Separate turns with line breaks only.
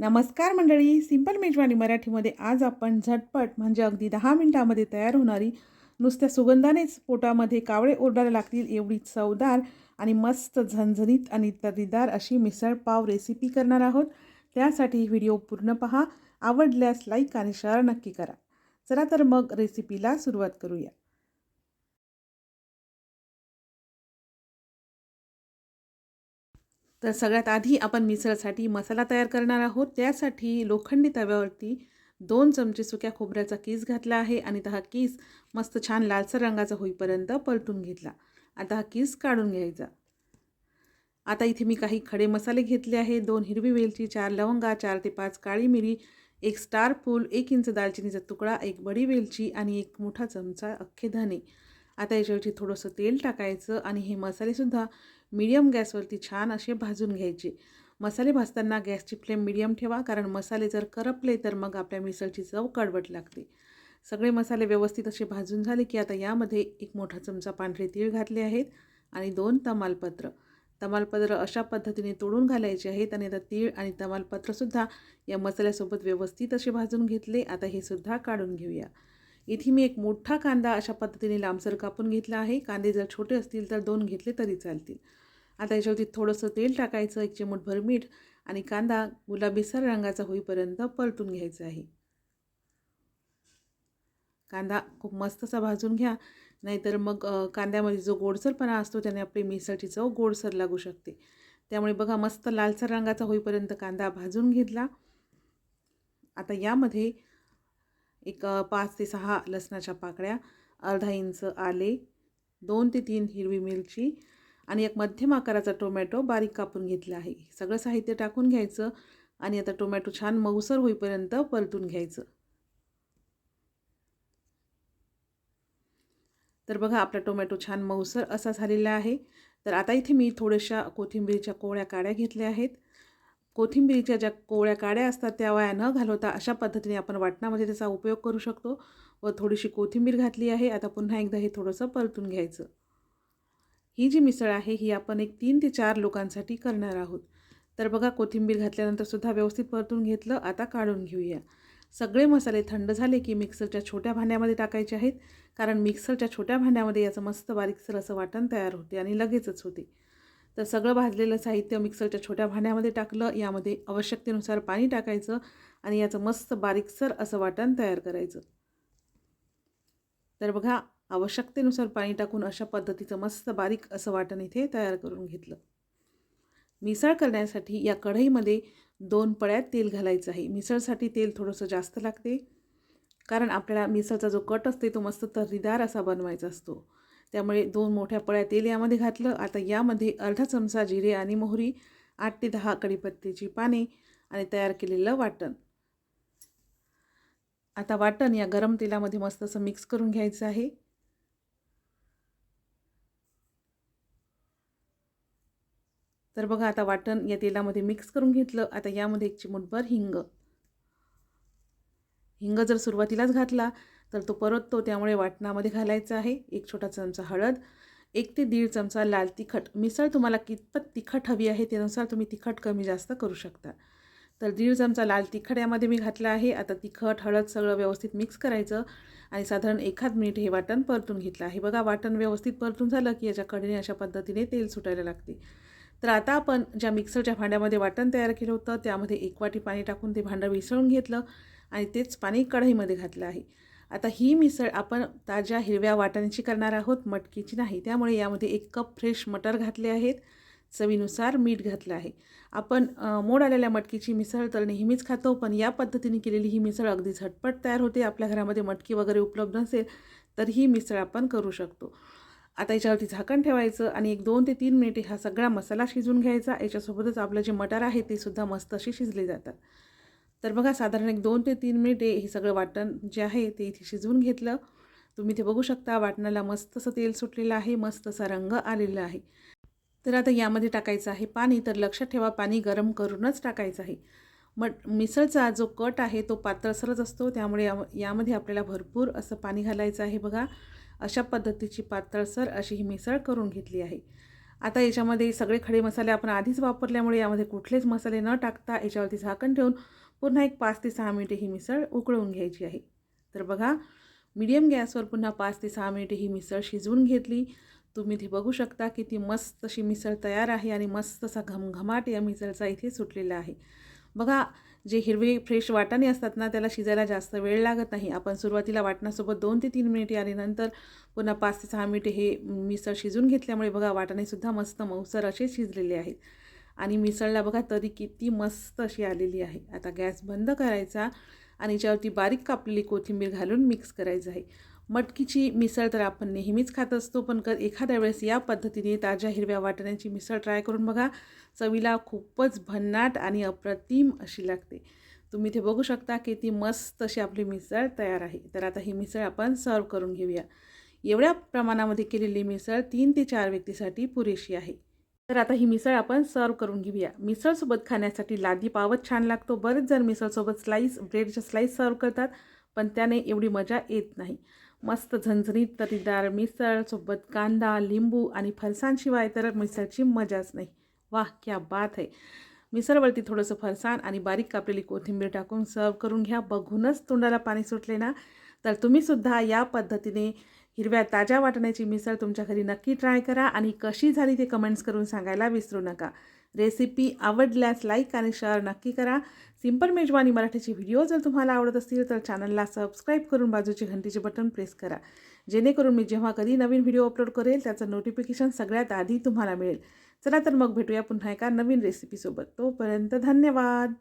नमस्कार मंडळी सिंपल मेजवानी मराठीमध्ये आज आपण झटपट म्हणजे अगदी दहा मिनिटामध्ये तयार होणारी नुसत्या सुगंधानेच पोटामध्ये कावळे ओरडायला लागतील एवढी चवदार आणि मस्त झणझणीत आणि तरीदार अशी मिसळपाव रेसिपी करणार आहोत. त्यासाठी व्हिडिओ पूर्ण पहा आवडल्यास लाईक आणि शेअर नक्की करा. चला तर मग रेसिपीला सुरुवात करूया. तर सगळ्यात आधी आपण मिसळसाठी मसाला तयार करणार आहोत. त्यासाठी लोखंडी तव्यावरती दोन चमचे सुक्या खोबऱ्याचा कीस घातला आहे आणि हा कीस मस्त छान लालसर रंगाचा होईपर्यंत पलटून घेतला. आता हा कीस काढून घ्यायचा. आता इथे मी काही खडे मसाले घेतले आहे. दोन हिरवी वेलची चार लवंगा चार ते पाच काळी मिरी एक स्टार फूल एक इंच दालचिनीचा तुकडा एक बडी वेलची आणि एक मोठा चमचा अख्खे धने. आता याच्यावरती थोडंसं तेल टाकायचं आणि हे मसालेसुद्धा मीडियम गॅसवरती छान असे भाजून घ्यायचे. मसाले भाजताना गॅसची फ्लेम मिडियम ठेवा कारण मसाले जर करपले तर मग आपल्या मिसळची चव कडवट लागते. सगळे मसाले व्यवस्थित असे भाजून झाले की आता यामध्ये एक मोठा चमचा पांढरे तीळ घातले आहेत आणि दोन तमालपत्र. तमालपत्र अशा पद्धतीने तोडून घालायचे आहेत आणि आता तीळ आणि तमालपत्रसुद्धा या मसाल्यासोबत व्यवस्थित असे भाजून घेतले. आता हे सुद्धा काढून घेऊया. इथे मी एक मोठा कांदा अशा पद्धतीने लांबसर कापून घेतला आहे. कांदे जर छोटे असतील तर दोन घेतले तरी चालतील. आता याच्यावरती थोडंसं तेल टाकायचं एक चिमूटभर मीठ आणि कांदा गुलाबीसर रंगाचा होईपर्यंत परतून घ्यायचा आहे. कांदा खूप मस्तसा भाजून घ्या. नाहीतर मग कांद्यामध्ये जो गोडसरपणा असतो त्याने आपली मिसळची चव गोडसर लागू शकते. त्यामुळे बघा मस्त लालसर रंगाचा होईपर्यंत कांदा भाजून घेतला. आता यामध्ये एक पाच ते सहा लसणाच्या पाकळ्या अर्धा इंच आले दोन ते तीन हिरवी मिरची आणि एक मध्यम आकाराचा टोमॅटो बारीक कापून घेतला आहे. सगळं साहित्य टाकून घ्यायचं आणि आता टोमॅटो छान मऊसर होईपर्यंत परतून घ्यायचं. तर बघा आपला टोमॅटो छान मऊसर असा झालेला आहे. तर आता इथे मी थोड्याशा कोथिंबीरच्या कोळ्या काड्या घेतल्या आहेत. कोथिंबीरीच्या ज्या कोवळ्या काड्या असतात त्या वाया न घालवता अशा पद्धतीने आपण वाटणामध्ये त्याचा उपयोग करू शकतो व थोडीशी कोथिंबीर घातली आहे. आता पुन्हा एकदा हे थोडंसं परतून घ्यायचं. ही जी मिसळ आहे ही आपण एक तीन ते चार लोकांसाठी करणार आहोत. तर बघा कोथिंबीर घातल्यानंतरसुद्धा व्यवस्थित परतून घेतलं. आता काढून घेऊया. सगळे मसाले थंड झाले की मिक्सरच्या छोट्या भांड्यामध्ये टाकायचे आहेत. कारण मिक्सरच्या छोट्या भांड्यामध्ये याचं मस्त बारीकसर असं वाटण तयार होते आणि लगेचच होते. तर सगळं भाजलेलं साहित्य मिक्सरच्या छोट्या भांड्यामध्ये टाकलं. यामध्ये आवश्यकतेनुसार पाणी टाकायचं आणि याचं मस्त बारीकसर असं वाटण तयार करायचं. तर बघा आवश्यकतेनुसार पाणी टाकून अशा पद्धतीचं मस्त बारीक असं वाटण इथे तयार करून घेतलं. मिसळ करण्यासाठी या कढईमध्ये दोन पळ्यात तेल घालायचं आहे. मिसळसाठी तेल थोडंसं जास्त लागते. कारण आपल्याला मिसळचा जो कट असते तो मस्त तर्रीदार असा बनवायचा असतो. त्यामुळे दोन मोठ्या पळ्या तेल यामध्ये घातलं. आता यामध्ये अर्धा चमचा जिरे आणि मोहरी आठ ते दहा कढीपत्त्याची पाने आणि तयार केलेलं वाटण. आता वाटण या गरम तेलामध्ये मस्त असं मिक्स करून घ्यायचं आहे. तर बघा आता वाटण या तेलामध्ये मिक्स करून घेतलं. आता यामध्ये एक चिमूटभर हिंग. हिंग जर सुरुवातीलाच घातला तर तो परततो त्यामुळे वाटणामध्ये घालायचा आहे. एक छोटा चमचा हळद एक ते दीड चमचा लाल तिखट. मिसळ तुम्हाला कितपत तिखट हवी आहे त्यानुसार तुम्ही तिखट कमी जास्त करू शकता. तर दीड चमचा लाल तिखट यामध्ये मी घातला आहे. आता तिखट हळद सगळं व्यवस्थित मिक्स करायचं आणि साधारण एखाद मिनिट हे वाटण परतून घेतलं आहे. बघा वाटण व्यवस्थित परतून झालं की याच्या कडेने अशा पद्धतीने तेल सुटायला लागते. तर आता आपण ज्या मिक्सरच्या भांड्यामध्ये वाटण तयार केलं होतं त्यामध्ये एक वाटी पाणी टाकून ते भांडं मिसळून घेतलं आणि तेच पाणी कढईमध्ये घातलं आहे. आता ही मिसळ आपण ताज्या हिरव्या वाटाण्याची करणार आहोत मटकीची नाही. त्यामुळे यामध्ये एक कप फ्रेश मटर घातले आहेत. चवीनुसार मीठ घातलं आहे. आपण मोड आलेल्या मटकीची मिसळ तर नेहमीच खातो पण या पद्धतीने केलेली ही मिसळ अगदी झटपट तयार होते. आपल्या घरामध्ये मटकी वगैरे उपलब्ध नसेल तर ही मिसळ आपण करू शकतो. आता याच्यावरती झाकण ठेवायचं आणि एक दोन ते तीन मिनिटे हा सगळा मसाला शिजवून घ्यायचा. याच्यासोबतच आपलं जे मटर आहे ते सुद्धा मस्त अशी शिजले जातात. तर बघा साधारण एक दोन ते तीन मिनिटे हे सगळं वाटण जे आहे ते इथे शिजवून घेतलं. तुम्ही ते बघू शकता वाटणाला मस्त असं तेल सुटलेलं आहे मस्त असा रंग आलेला आहे. तर आता यामध्ये टाकायचं आहे पाणी तर लक्षात ठेवा पाणी गरम करूनच टाकायचं आहे. मग मिसळचा जो कट आहे तो पातळसरच असतो त्यामुळे या यामध्ये आपल्याला भरपूर असं पाणी घालायचं आहे बघा. अशा पद्धतीची पातळसर अशी ही मिसळ करून घेतली आहे. आता याच्यामध्ये सगळे खडे मसाले आपण आधीच वापरल्यामुळे यामध्ये कुठलेच मसाले न टाकता याच्यावरती झाकण ठेवून पुन्हा एक पाच ते सहा मिनिटे ही मिसळ उकळवून घ्यायची आहे. तर बघा मीडियम गॅसवर पुन्हा पाच ते सहा मिनिटे ही मिसळ शिजवून घेतली. तुम्ही इथे बघू शकता की ती मस्त अशी मिसळ तयार आहे आणि मस्त असा घमघमाट या मिसळचा इथे सुटलेला आहे. बघा जे हिरवे फ्रेश वाटाणे असतात ना त्याला शिजायला जास्त वेळ लागत नाही. आपण सुरुवातीला वाटणासोबत दोन ते तीन मिनिटे आणि नंतर पुन्हा पाच ते सहा मिनिटे हे मिसळ शिजून घेतल्यामुळे बघा वाटाणेसुद्धा मस्त मऊसर असे शिजलेले आहेत. आणि मिसळला बघा तरी किती मस्त अशी आलेली आहे. आता गॅस बंद करायचा आणि याच्यावरती बारीक कापलेली कोथिंबीर घालून मिक्स करायचं आहे. मटकीची मिसळ तर आपण नेहमीच खात असतो पण क एखाद्या वेळेस या पद्धतीने ताज्या हिरव्या वाटण्याची मिसळ ट्राय करून बघा. चवीला खूपच भन्नाट आणि अप्रतिम अशी लागते. तुम्ही इथे बघू शकता किती मस्त अशी आपली मिसळ तयार आहे. तर आता ही मिसळ आपण सर्व करून घेऊया. एवढ्या प्रमाणामध्ये केलेली मिसळ तीन ते चार व्यक्तीसाठी पुरेशी आहे. तर आता ही मिसळ आपण सर्व करून घेऊया. मिसळसोबत खाण्यासाठी लादी पावत छान लागतो. बरेच जण मिसळसोबत स्लाईस ब्रेडच्या स्लाईस सर्व करतात पण त्याने एवढी मजा येत नाही. मस्त झणझणीत तरीदार मिसळ सोबत कांदा लिंबू आणि फरसाणशिवाय तर मिसळची मजाच नाही. वाह क्या बात आहे मिसळवरती थोडंसं फरसाण आणि बारीक कापलेली कोथिंबीर टाकून सर्व करून घ्या. बघूनच तोंडाला पाणी सुटले ना? तर तुम्हीसुद्धा या पद्धतीने हिरव्या ताज्या वाटण्याची मिसळ तुमच्या घरी नक्की ट्राय करा आणि कशी झाली ते कमेंट्स करून सांगायला विसरू नका. रेसिपी आवडल्यास लाईक आणि शेअर नक्की करा. सिंपल मेजवानी मराठीचे व्हिडिओ जर तुम्हाला आवडत असतील तर चॅनलला सबस्क्राईब करून बाजूचे घंटीचे बटन प्रेस करा. जेणेकरून मी जेव्हा कधी नवीन व्हिडिओ अपलोड करेल त्याचं नोटिफिकेशन सगळ्यात आधी तुम्हाला मिळेल. चला तर मग भेटूया पुन्हा एका नवीन रेसिपीसोबत तोपर्यंत धन्यवाद!